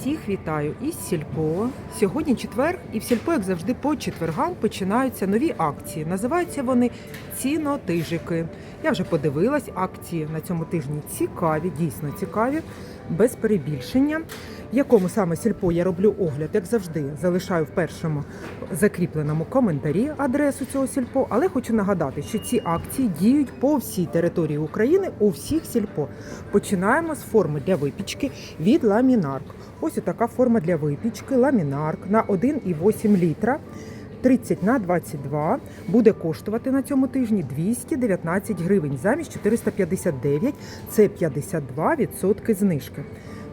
Всіх вітаю із Сільпо. Сьогодні четвер, і в Сільпо, як завжди, по четвергам починаються нові акції. Називаються вони цінотижики. Я вже подивилась, акції на цьому тижні цікаві, дійсно цікаві, без перебільшення. Якому саме сільпо я роблю огляд, як завжди, залишаю в першому закріпленому коментарі адресу цього сільпо. Але хочу нагадати, що ці акції діють по всій території України у всіх сільпо. Починаємо з форми для випічки від ламінарк. Ось така форма для випічки ламінарк на 1,8 літра. 30 на 22 буде коштувати на цьому тижні 219 гривень замість 459. Це 52% знижки.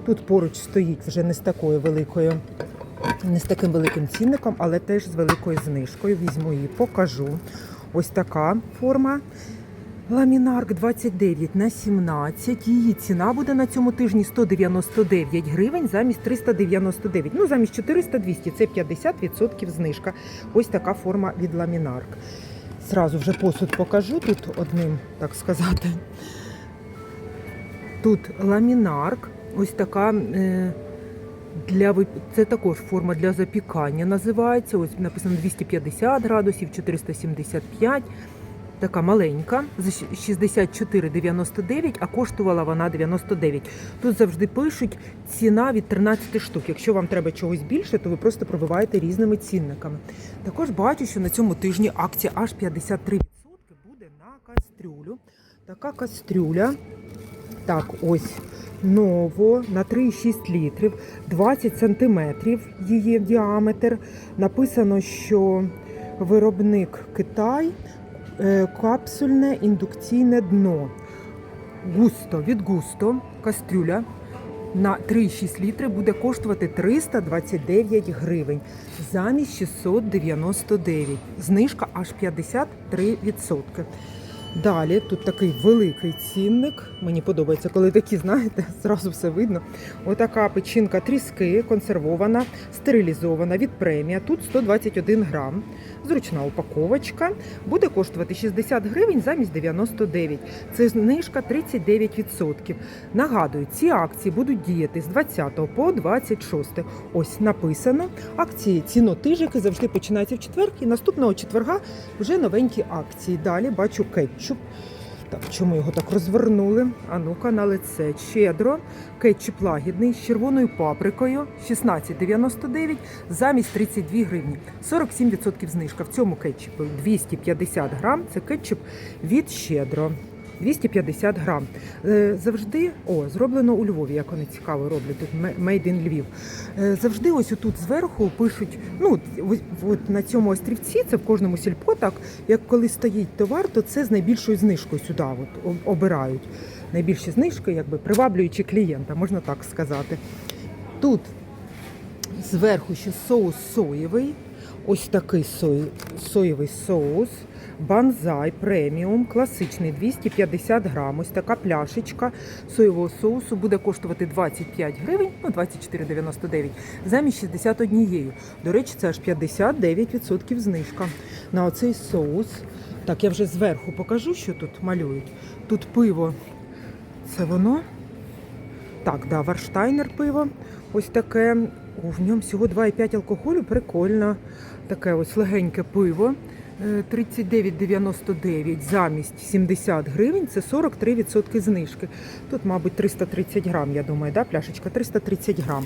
Тут поруч стоїть вже не з такою великою, не з таким великим цінником, але теж з великою знижкою. Візьму її, покажу. Ось така форма. Ламінарк 29 на 17. Її ціна буде на цьому тижні 199 гривень замість 399. Ну, замість 400-200. Це 50% знижка. Ось така форма від ламінарк. Зразу вже посуд покажу тут одним, так сказати. Тут ламінарк. Ось така. Е- для. Це також форма для запікання називається. Ось написано 250 градусів, 475. Така маленька, за 64,99, а коштувала вона 99. Тут завжди пишуть ціна від 13 штук. Якщо вам треба чогось більше, то ви просто пробиваєте різними цінниками. Також бачу, що на цьому тижні акція аж 53% буде на кастрюлю. Така кастрюля. Так, ось ново на 3,6 літрів, 20 сантиметрів її діаметр. Написано, що виробник Китай, капсульне індукційне дно. Густо від густо кастрюля на 3,6 літри буде коштувати 329 гривень замість 699. Знижка аж 53%. Далі тут такий великий цінник. Мені подобається, коли такі, знаєте, зразу все видно. Отака печінка тріски, консервована, стерилізована від премія. Тут 121 грам. Зручна упаковочка. Буде коштувати 60 гривень замість 99. Це знижка 39%. Нагадую, ці акції будуть діяти з 20 по 26. Ось написано. Акції цінотижики завжди починаються в четвер, і наступного четверга вже новенькі акції. Далі бачу кетчуп. Так, чому його так розвернули? А ну-ка на лице. Щедро, кетчуп лагідний з червоною паприкою 16,99 замість 32 гривні. 47% знижка. В цьому кетчупі 250 грам. Це кетчуп від щедро. 250 грам. Е, Завжди, о, зроблено у Львові, як вони цікаво роблять тут Made in Львів. Е, Завжди ось тут зверху пишуть, ну от на цьому острівці, це в кожному сільпо, так як коли стоїть товар, то це з найбільшою знижкою сюди от, обирають. Найбільші знижки, якби приваблюючи клієнта, можна так сказати. Тут зверху ще соус соєвий. Ось такий соєвий соус. Банзай преміум, класичний 250 грам. Ось така пляшечка соєвого соусу буде коштувати 25 гривень, ну 24,99 замість 61. До речі, це аж 59% знижка на оцей соус. Так, я вже зверху покажу, що тут малюють. Тут пиво. Це воно. Так, да, Варштайнер пиво. Ось таке. О, в ньому всього 2,5 алкоголю. Прикольно. Таке ось легеньке пиво. Е, 39,99 замість 70 гривень. Це 43% знижки. Тут, мабуть, 330 грам, я думаю, да, пляшечка 330 грам.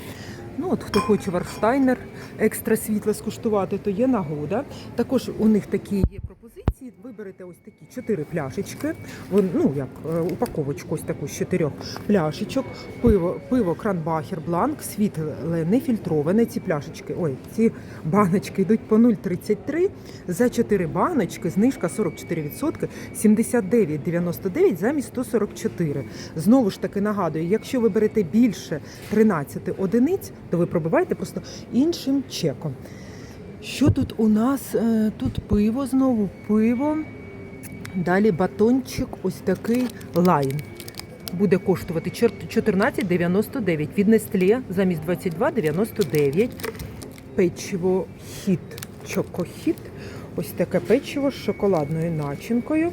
Ну, от хто хоче Варштайнер екстра світло скуштувати, то є нагода. Також у них такі є пропозиції. Виберете ось такі чотири пляшечки. Ну як е, упаковочку ось таку з чотирьох пляшечок. Пиво, пиво Кранбахер Бланк, світле, нефільтроване. Ці пляшечки, ой, ці баночки йдуть по 0,33. За 4 баночки знижка 44%, 79,99 замість 144. Знову ж таки нагадую, якщо ви берете більше 13 одиниць, то ви пробиваєте просто іншим чеком. Що тут у нас? Е, Тут пиво знову пиво. Далі батончик, ось такий лайн. Буде коштувати 14,99 від Nestlé замість 22,99. Печиво хіт, чокохіт. Ось таке печиво з шоколадною начинкою.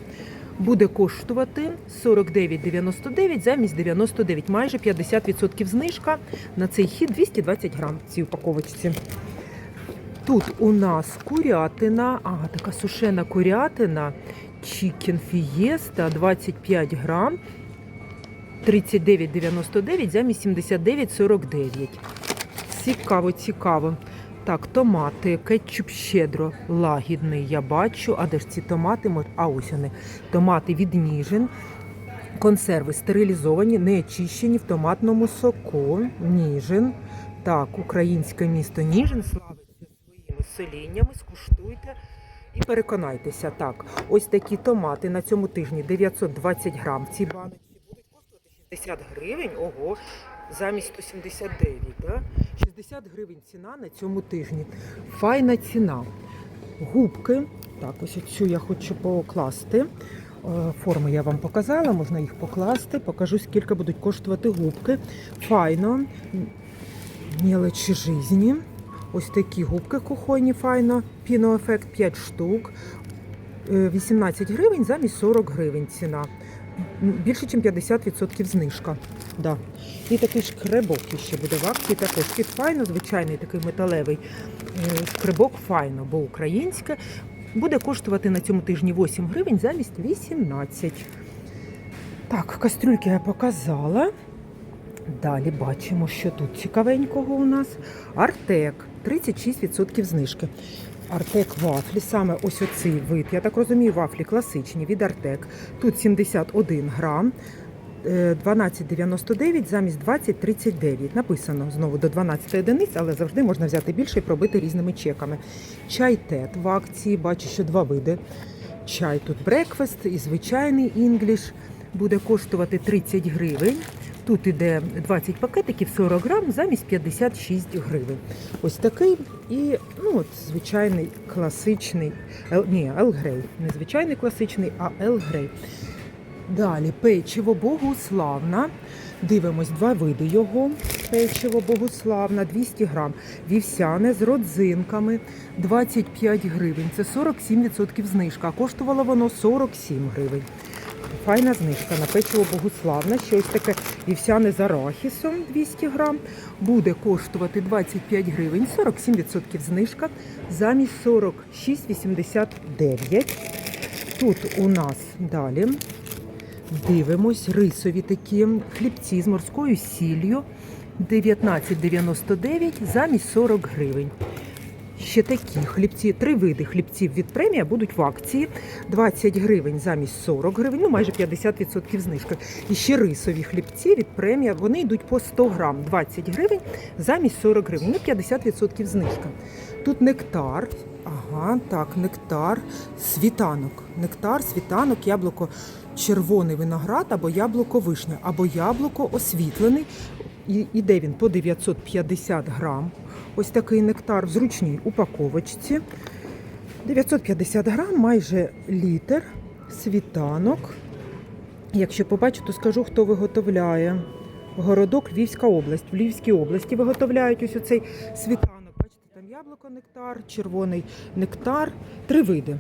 буде коштувати 49,99 замість 99, майже 50% знижка на цей хід 220 грам в цій упаковочці. Тут у нас курятина, ага, така сушена курятина, чікен фієста 25 грам, 39,99 замість 79,49. Цікаво, цікаво. Так, томати, кетчуп щедро лагідний, я бачу. А де ж ці томати? А ось вони. Томати від Ніжин. Консерви стерилізовані, не очищені в томатному соку. Ніжин. Так, українське місто Ніжин славиться. Скуштуйте і переконайтеся. Так, ось такі томати на цьому тижні 920 грам. Ці баночки будуть коштувати 60 гривень. Ого, замість 179, да? 60 гривень ціна на цьому тижні. Файна ціна. Губки. Так, ось цю я хочу покласти. Е, Форми я вам показала, можна їх покласти. Покажу, скільки будуть коштувати губки. Файно. Мелочі жизні. Ось такі губки кухонні, файно. Піноефект 5 штук. Е, 18 гривень замість 40 гривень ціна. Більше, ніж 50% знижка. Да. І такий шкребок ще буде в акції. Також під файно, звичайний такий металевий е, шкребок файно, бо українське. Буде коштувати на цьому тижні 8 гривень замість 18. Так, кастрюльки я показала. Далі бачимо, що тут цікавенького у нас. Артек 36% знижки. Артек вафлі, саме ось оцей вид. Я так розумію, вафлі класичні від Артек. Тут 71 грам. е, 12,99 замість 20,39. Написано знову до 12 одиниць, але завжди можна взяти більше і пробити різними чеками. Чай тет в акції, бачу, що два види. Чай тут брекфест і звичайний інгліш буде коштувати 30 гривень. Тут іде 20 пакетиків 40 грам замість 56 гривень. Ось такий і ну от звичайний класичний ні, Елгрей. Не звичайний класичний, а Елгрей. Далі печиво Богуславна. Дивимось два види його. Печиво Богуславна 200 грам. Вівсяне з родзинками 25 гривень. Це 47% знижка. Коштувало воно 47 гривень. Файна знижка на печиво Богуславна. Ще ось таке вівсяне з арахісом 200 грам. Буде коштувати 25 гривень, 47% знижка замість 46,89. Тут у нас далі дивимось рисові такі хлібці з морською сіллю 19,99 замість 40 гривень. Ще такі хлібці, три види хлібців від премія будуть в акції 20 гривень замість 40 гривень, ну майже 50% знижка. І ще рисові хлібці від премія, вони йдуть по 100 грам, 20 гривень замість 40 гривень, ну 50% знижка. Тут нектар, ага, так, нектар, світанок. Нектар, світанок, яблуко червоний виноград або яблуко вишня, або яблуко освітлений. І іде він по 950 грам. Ось такий нектар в зручній упаковочці. 950 грам, майже літр, світанок. Якщо побачу, то скажу, хто виготовляє. Городок Львівська область. В Львівській області виготовляють ось оцей світанок. Бачите, там яблуко нектар, червоний нектар, три види.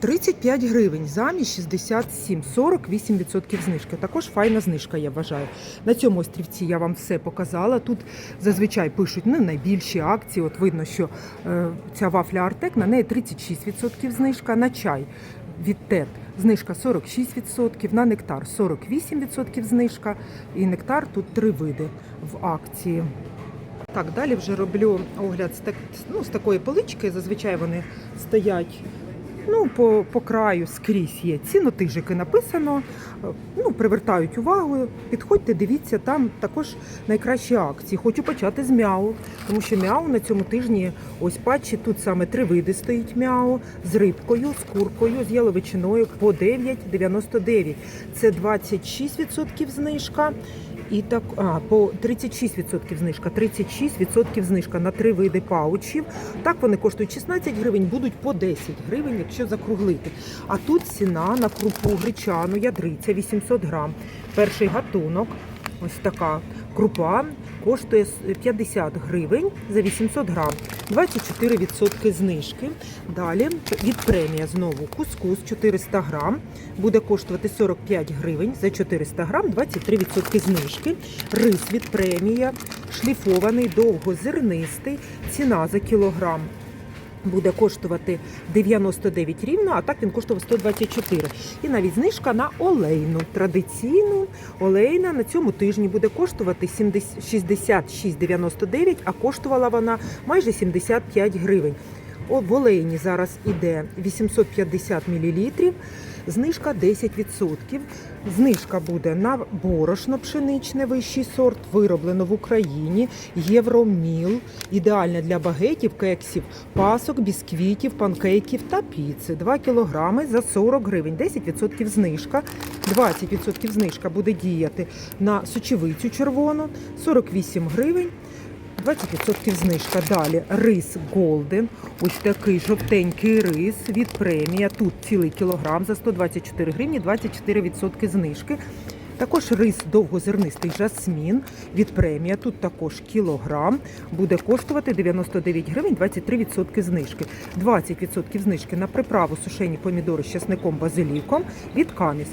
35 гривень замість 67, 48% знижки. Також файна знижка, я вважаю. На цьому острівці я вам все показала. Тут зазвичай пишуть ну, найбільші акції. От видно, що е, ця вафля Артек на неї 36% знижка, на чай від ТЕТ знижка 46%, на нектар 48% знижка. І нектар тут три види в акції. Так, далі вже роблю огляд з, так, ну, з такої полички. Зазвичай вони стоять ну, по, по краю скрізь є. Цінотижики написано, е, ну, привертають увагу. Підходьте, дивіться, там також найкращі акції. Хочу почати з м'яу, тому що м'яу на цьому тижні ось патчі. Тут саме три види стоїть м'яу з рибкою, з куркою, з яловичиною по 9,99. Це 26% знижка. І так, а, по 36% знижка, 36% знижка на три види паучів. Так вони коштують 16 гривень, будуть по 10 гривень, якщо закруглити. А тут ціна на крупу гречану, ядриця 800 грам. Перший гатунок Ось така крупа коштує 50 гривень за 800 грам. 24% знижки. Далі від премія знову кускус 400 грам. Буде коштувати 45 гривень за 400 грам, 23% знижки. Рис від премія, шліфований, довгозернистий. Ціна за кілограм буде коштувати 99 рівно, а так він коштував 124. І навіть знижка на олейну. Традиційну олейна на цьому тижні буде коштувати 70 66,99, а коштувала вона майже 75 гривень. В олейні зараз іде 850 мл, знижка 10%. Знижка буде на борошно пшеничне, вищий сорт, вироблено в Україні, євроміл, ідеальне для багетів, кексів, пасок, бісквітів, панкейків та піци. 2 кілограми за 40 гривень, 10% знижка. 20% знижка буде діяти на сочевицю червону, 48 гривень. 20% знижка. Далі рис Голден. Ось такий жовтенький рис від премія. Тут цілий кілограм за 124 гривні, 24% знижки. Також рис довгозернистий жасмін від премія. Тут також кілограм. Буде коштувати 99 гривень, 23% знижки. 20% знижки на приправу сушені помідори з часником базиліком від Каміс.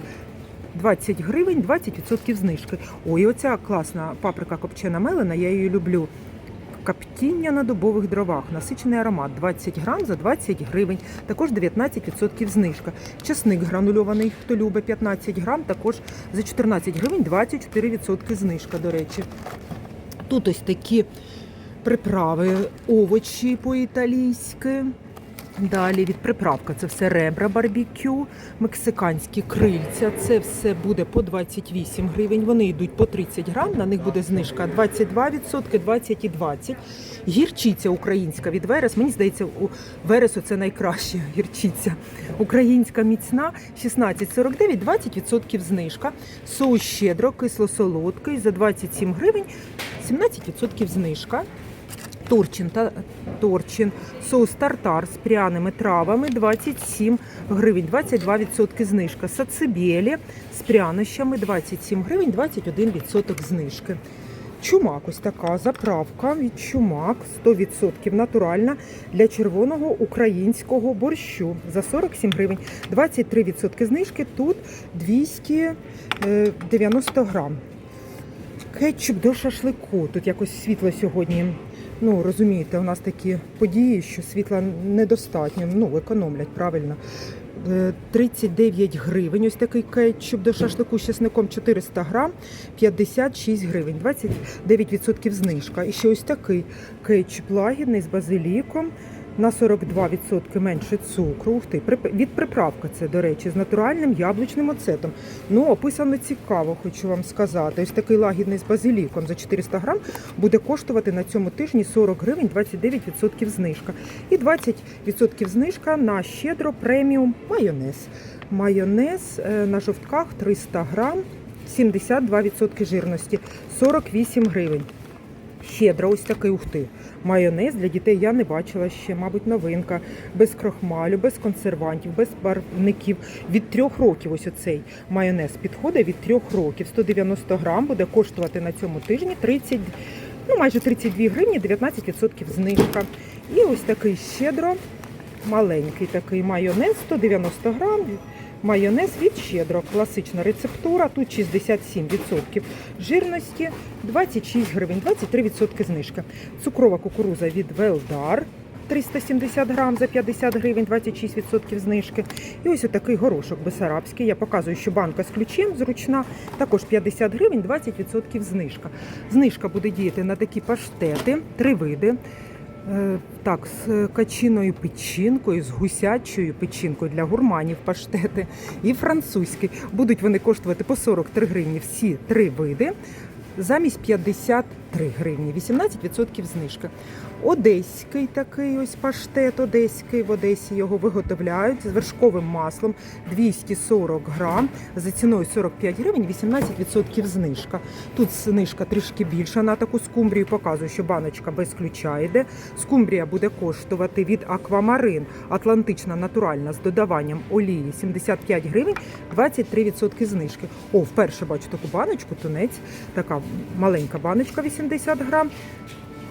20 гривень, 20% знижки. Ой, оця класна паприка копчена мелена, я її люблю. Каптіння на дубових дровах, насичений аромат 20 грам за 20 гривень, також 19% знижка. Часник гранульований, хто любить 15 грам, також за 14 гривень 24% знижка, до речі. Тут ось такі приправи, овочі по-італійськи. Далі від приправка це все ребра барбекю, мексиканські крильця. Це все буде по 28 гривень. Вони йдуть по 30 грам. На них буде знижка 22%, 20 і 20. Гірчиця українська від Верес. Мені здається, у Вересу це найкраща гірчиця. Українська міцна 16,49, 20% знижка. Соус щедро, кисло-солодкий за 27 гривень, 17% знижка. Торчин та торчин, соус тартар з пряними травами 27 гривень, 22% знижка. Сацибєлі з прянощами 27 гривень, 21% знижки. Чумак, ось така заправка від чумак 100% натуральна для червоного українського борщу за 47 гривень, 23% знижки. Тут 290 грам. Кетчуп до шашлику. Тут якось світло сьогодні. Ну, розумієте, у нас такі події, що світла недостатньо. Ну, економлять правильно. Е, 39 гривень. Ось такий кетчуп до шашлику з чесником 400 грам, 56 гривень, 29% знижка. І ще ось такий кетчуп лагідний з базиліком. На 42% менше цукру. Ти, від приправка це, до речі, з натуральним яблучним оцетом. Ну, описано цікаво, хочу вам сказати. Ось такий лагідний з базиліком за 400 грам буде коштувати на цьому тижні 40 гривень, 29% знижка. І 20% знижка на щедро преміум майонез. Майонез е, на жовтках 300 грам, 72% жирності, 48 гривень. Щедро, ось такий ух ти. Майонез для дітей я не бачила ще, мабуть, новинка. Без крохмалю, без консервантів, без барвників. Від трьох років ось оцей майонез підходить від трьох років. 190 грам буде коштувати на цьому тижні 30, ну майже 32 гривні, 19% знижка. І ось такий щедро, маленький такий майонез, 190 грам. Майонез від щедро, класична рецептура, тут 67% жирності, 26 гривень, 23% знижка. Цукрова кукуруза від Велдар. 370 грам за 50 гривень, 26% знижки. І ось отакий горошок бесарабський. Я показую, що банка з ключем зручна. Також 50 гривень, 20% знижка. Знижка буде діяти на такі паштети, три види. Е, Так, з качиною печінкою, з гусячою печінкою для гурманів паштети і французькі. Будуть вони коштувати по 43 гривні всі три види. Замість 23 гривні, 18% знижки. Одеський такий ось паштет одеський. В Одесі його виготовляють з вершковим маслом 240 грам за ціною 45 гривень, 18% знижка. Тут знижка трішки більша на таку скумбрію. Показую, що баночка без ключа йде. Скумбрія буде коштувати від Аквамарин Атлантична натуральна з додаванням олії 75 гривень, 23% знижки. О, вперше бачу таку баночку, тунець, така маленька баночка 80 грам.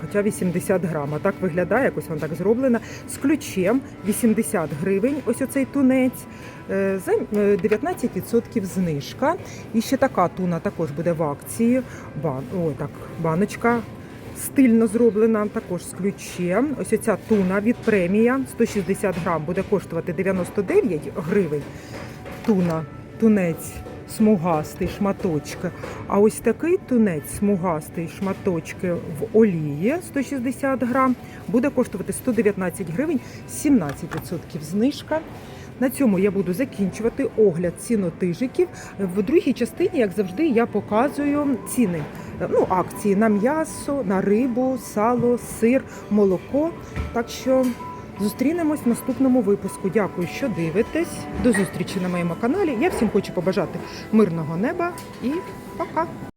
Хоча 80 грам, а так виглядає, якось вона так зроблена. З ключем 80 гривень, ось оцей тунець, е, за е, 19% знижка. І ще така туна також буде в акції. Бан, о, так, баночка стильно зроблена, також з ключем. Ось ця туна від премія 160 грам буде коштувати 99 гривень. Туна, тунець смугастий шматочки. А ось такий тунець смугастий шматочки в олії 160 грам буде коштувати 119 гривень, 17% знижка. На цьому я буду закінчувати огляд цінотижиків. В другій частині, як завжди, я показую ціни. Ну, акції на м'ясо, на рибу, сало, сир, молоко. Так що зустрінемось в наступному випуску. Дякую, що дивитесь. До зустрічі на моєму каналі. Я всім хочу побажати мирного неба і пока!